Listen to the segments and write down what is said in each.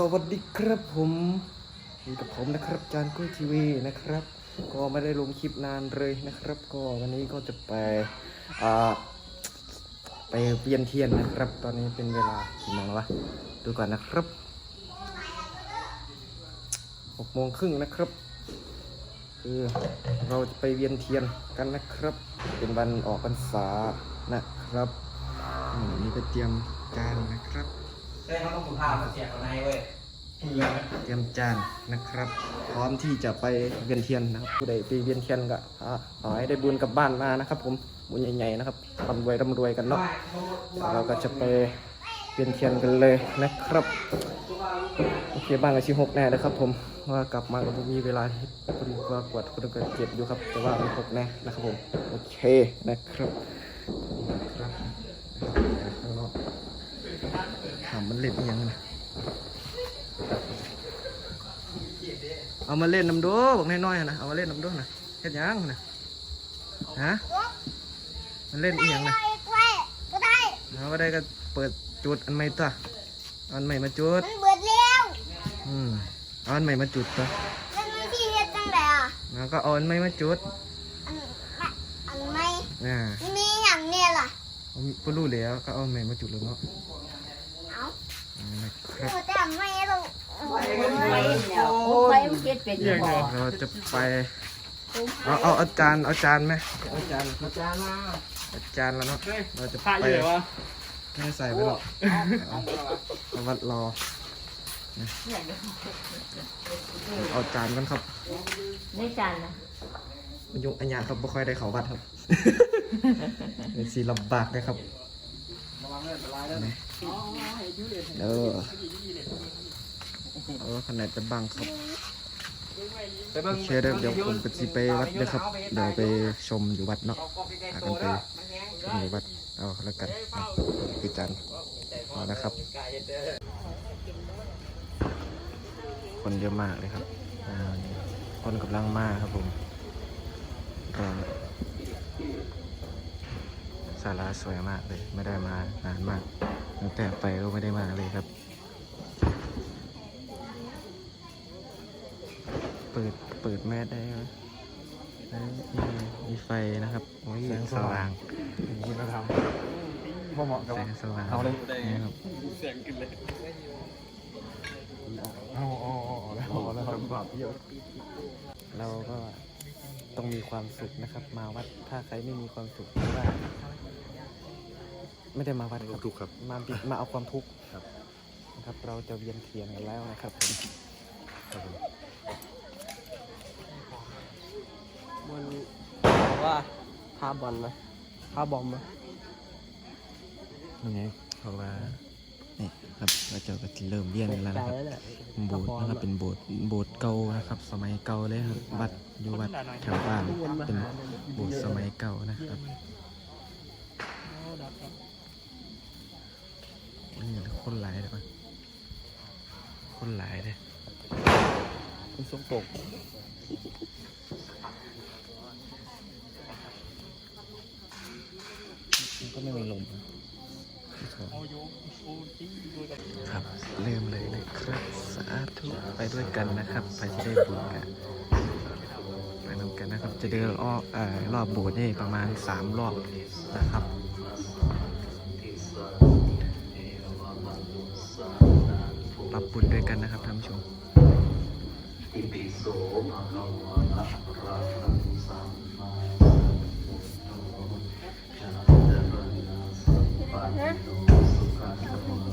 สวัสดีครับผมอยู่กับผมนะครับจานกุ้ยทีวีนะครับ ก็ไม่ได้ลงคลิปนานเลยนะครับ ก็วันนี้ก็จะไปไปเวียนเทียนนะครับ ตอนนี้เป็นเวลากี่โมงแล้วะดูก่อนนะครับหกโมงครึ่งนะครับคือเราจะไปเวียนเทียนกันนะครับ เป็นวันออกพรรษานะครับอืมนี่ก็เตรียมการนะครับ เฮ้ยเขาต้องถุงผ้ามาเสียบข้าในเว้ยเตรียมจานนะครับ พร้อมที่จะไปเวียนเทียนนะครับ ผู้ใดไปเวียนเทียนก็ขอให้ได้บุญกลับบ้านมานะครับ ผมบุญใหญ่ๆนะครับร่ำรวยร่ำรวยกันเนาะเราก็จะไปเวียนเทียนกันเลยนะครับโอเคบ้านกับชิหกแน่นะครับ ผมว่ากลับมาก็บ่มีเวลาเฮ็ดคนก็กวาดคนก็เก็บอยู่ครับ แต่ว่ามันหกแน่นะครับผมโอเคนะครับครับข้างนอก ถามมันเล่นอิหยังนะเอามาเล่นน้ำดูบอกน้อยๆนะเอามาเล่นน้ำดูนะเฮ็ดหยังนะฮะมันเล่นอีหยังนะเอาก็ได้ก็เปิดจุดอันใหม่ตัวเอาอันใหม่มาจุดมันเบิดแล้วอืมเอาอันใหม่มาจุดตัวมันมีที่เฮ็ดจังไดอะแล้วก็เอาอันใหม่มาจุดอันอันไม่อ่ามีอย่างเนี่ยล่ะเอา ก็รู้แล้วก็เอาอันใหม่มาจุดแล้วเนาะเอาเอานะครับโอ้แต่ไม่ต้องไปแล้วโอ้ยมันเก็ดเป็นยังไงเราจะไป เอาเอาเอาจานเอาจานไหมเอาจานมาจานมาเอาจานแล้วเนาะเราจะผ้าไปอยู่ไหนวะไม่ใส่ไปหรอกเอาวัดรอนะเอาจานกันครับในจานนะมันยุงอัญญาครับไม่ค่อยได้เขาวัดครับ เป็นสีลำบากเลยครับเด้อเออขนาดจะบังครับโอเคเด้อเดี๋ยวผมก็สิไปวัดเด้อครับ เดี๋ยวไปชมอยู่วัดเนาะพากันไปชมอยู่วัดเอาแล้วกันนะคือจันเอานะครับ คนเยอะมากเลยครับอ่าคนกำลังมาครับผมก็ ศาลาสวยมากเลย ไม่ได้มานานมาก ตั้งแต่ไปก็ไม่ได้มาเลยครับ เปิดเปิดแมสได้ไหมได้นี่ไงมีไฟนะครับโอ้ยสว่างคุณธรรมพ่อเหมาะกับแสงสว่างเอาเลยนี่ครับเสียงขึ้นเลยเอาเอาเอาแล้วเอาแล้วครับบาปเยอะเราก็ ต้องมีความสุขนะครับ มาวัดถ้าใครไม่มีความสุขไม่ว่าไม่ได้มาวัดครับถูกครับ มาบิมาเอาความทุกข์ครับนะครับ เราจะเวียนเทียนกันแล้วนะครับผมครับผมมันบอกว่าพาบอลไหมพาบอมไหมยังไงเพราะว่า นี่ครับเราจะก็เริ่มเวียนกันแล้วใจนะครับแล้วแหละโบสถ์นะครับเป็นโบสถ์โบสถ์เก่านะครับ สมัยเก่าเลยครับวัดอยู่วัดแถวบ้านเป็นโบสถ์สมัยเก่านะครับนี่คนหลายเลยปะคนหลายเลยคุณสมปกมันก็ไม่มีลมนะ ครับเริ่มเลยนะครับสาธุไปด้วยกันนะครับไปจะได้บุญกันไปนำกันนะครับ จะเดินอ้อเอ่อรอบโบสถ์นี่ประมาณสามรอบนะครับปรับบุญด้วยกันนะครับท่านผู้ชมอิต้องเข้าสปาโต Thank you.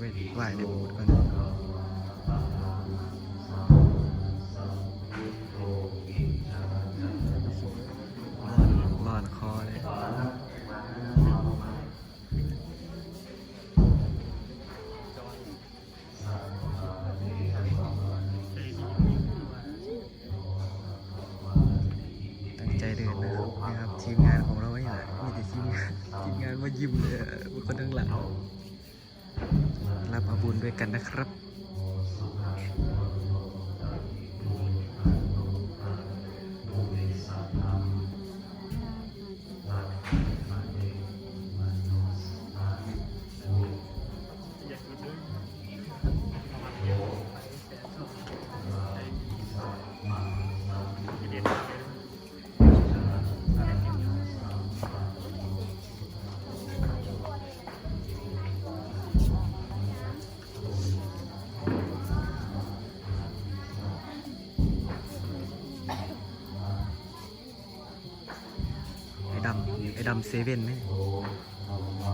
ไปไหว้ในโบสถ์ก่อนร้อนคอเลยทีมงานของเราไม่หลานมีแต่ทีมงานทีมงานมายิ้มเลยคนทั้งหลัง รับอาบุญด้วยกันนะครับ ดำไอ้ดำเซเว่นนี่ข้า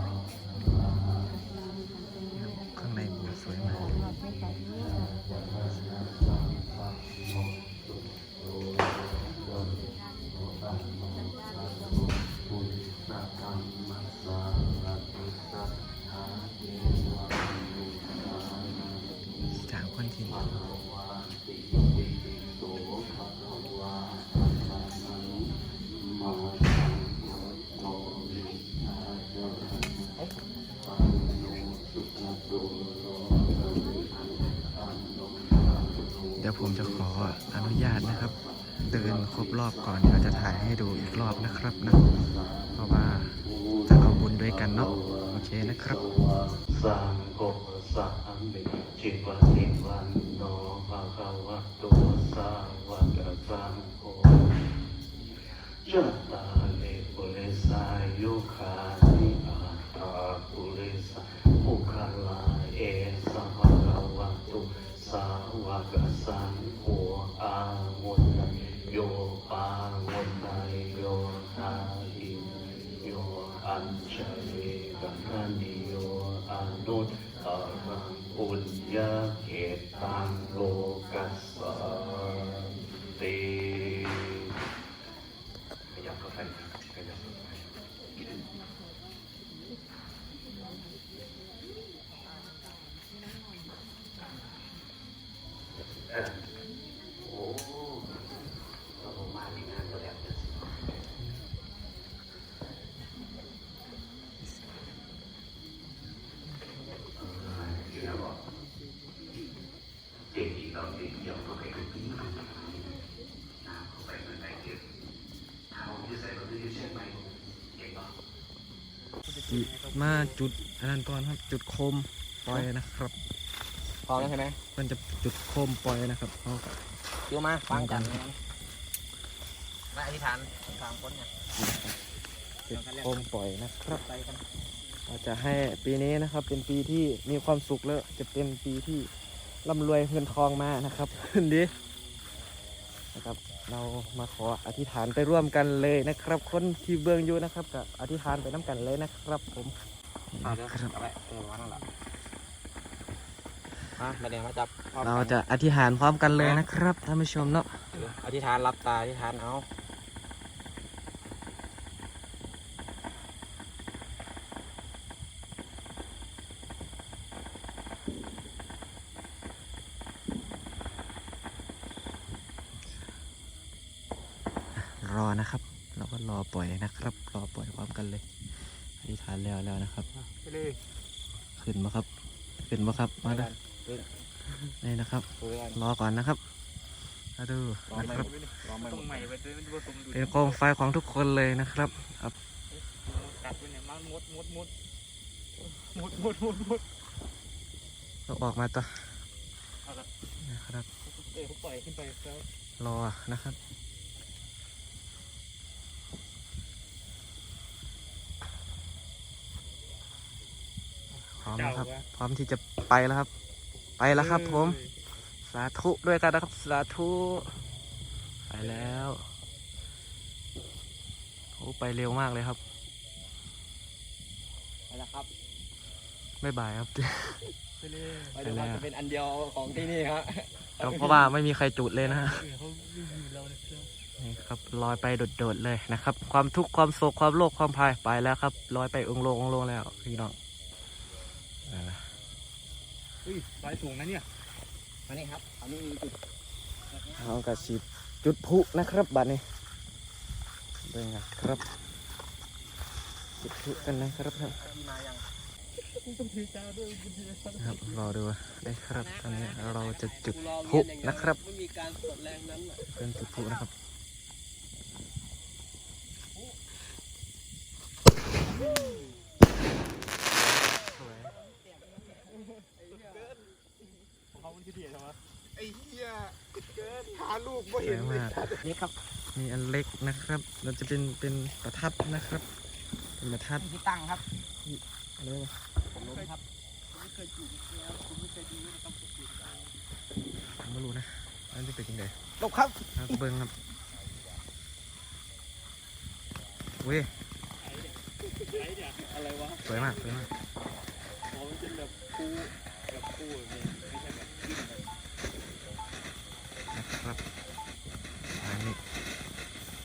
เดินครบรอบก่อนเดี๋ยวจะถ่ายให้ดูอีกรอบนะครับนะ เพราะว่าจะเอาบุญด้วยกันเนาะโอเคนะครับสังโฆสัมมิจิปฏิวันโนภะคะวะโตสาวกสังโฆจัตตาเลปุเรสายุคานิอัตาปุเรสาภุคาลาเอสะภะคะวะโตสาวกสังโฆ ตังโลกัสสติขยับเข้าไปขยับเข้าไปเออโอ้เรามาในงานก็แล้วจะสิ มาจุดอันนั้นก่อนครับ จุดโคมปล่อยนะครับพร้อมแล้วใช่ไหมมันจะจุดโคมปล่อยนะครับเขาก็คิวมาฟังกันมาอธิษฐานสามคนเนี่ยจุดโคมปล่อยนะครับไปกันเราจะให้ปีนี้นะครับ เป็นปีที่มีความสุขแล้วจะเป็นปีที่ร่ำรวยเงินทองมานะครับ ดี นะครับ เรามาขออธิษฐานไปร่วมกันเลยนะครับ คนที่เบื้องอยู่นะครับก็อธิษฐานไปน้ำกันเลยนะครับ ผมเอาเดี๋ยวครับเอาไว้เออวันนั่นแหละมามาเดี๋ยวมาจับพร้อมกันเราจะอธิษฐานพร้อมกันเลยนะครับท่านผู้ชมเนาะอธิษฐานรับตาอธิษฐานเอา รอนะครับ เราก็รอปล่อยนะครับ รอปล่อยพร้อมกันเลยอธิษฐานแล้วแล้วนะครับ ไปเลยขึ้นมาครับ ขึ้นมาครับมากัเด้อนขึ้นนี่นะครับคุยกันรอก่อนนะครับมาดูนะครับต้องใหม่ไปด้วยมันผสมดูเป็นโคมไฟของทุกคนเลยนะครับครับกัดไปเนี่ยมันมดมดมดมดมดมดมดเราออกมาต่อเอาละนะครับเออเขาปล่อยขึ้นไปแล้วรอนะครับ พร้อ มแล้วครับ พร้อมที่จะไปแล้วครับ ไปแล้วครับ ผม สาธุด้วยกันนะครับ สาธุไปแล้วโอ้ไปเร็วมากเลยครับไปแล้วครับบ๊ายบายครับไปเลยไปดูว่าจะเป็นอันเดียวของที่นี่ครับก็เพราะว่าไม่มีใครจุดเลยนะฮะเออเขาไม่อยู่เราเลยครับนี่ครับลอยไปโดดๆเลยนะครับ ความทุกข์ความโศกความโลภความพายไปแล้วครับลอยไปองค์ลงองค์ลงแล้วพี่น้อง อ่าอุ้ยไฟสูงนะเนี่ยมานี่ครับอันนี้มีจุดเอากระสิบจุดพลุนะครับบัดนี้เบิ่งนะครับ จุดพลุกันนะครับท่านต้องถือจ้าด้วยบุญเดียวครับรอดูนะครับตอนนี้เราจะจุดกูรอพลุเวียนอย่างเดียวนะครับไม่มีการกดแรงนั้นน่ะเป็นจุดพลุนะครับ เขามันจะเดียดเหรอวะ ส วยมากนี่ครับ มีอันเล็กนะครับ เราจะเป็นเป็นประทัดนะครับ เป็นประทัดที่ตั้งครับอะไรวะผมล้มครับผมไม่เคยจุดแล้วผมไม่เคยดูนะครับผมจุดได้ผมไม่รู้นะอันนี้เป็นยังไงลบครับครับเบิ้งครับเว้ยไอ้เนี่ยอะไรวะสวยมากสวยมากอ๋อมันเป็นแบบคู่แบบคู่แบบนี้ไม่ใช่แบบ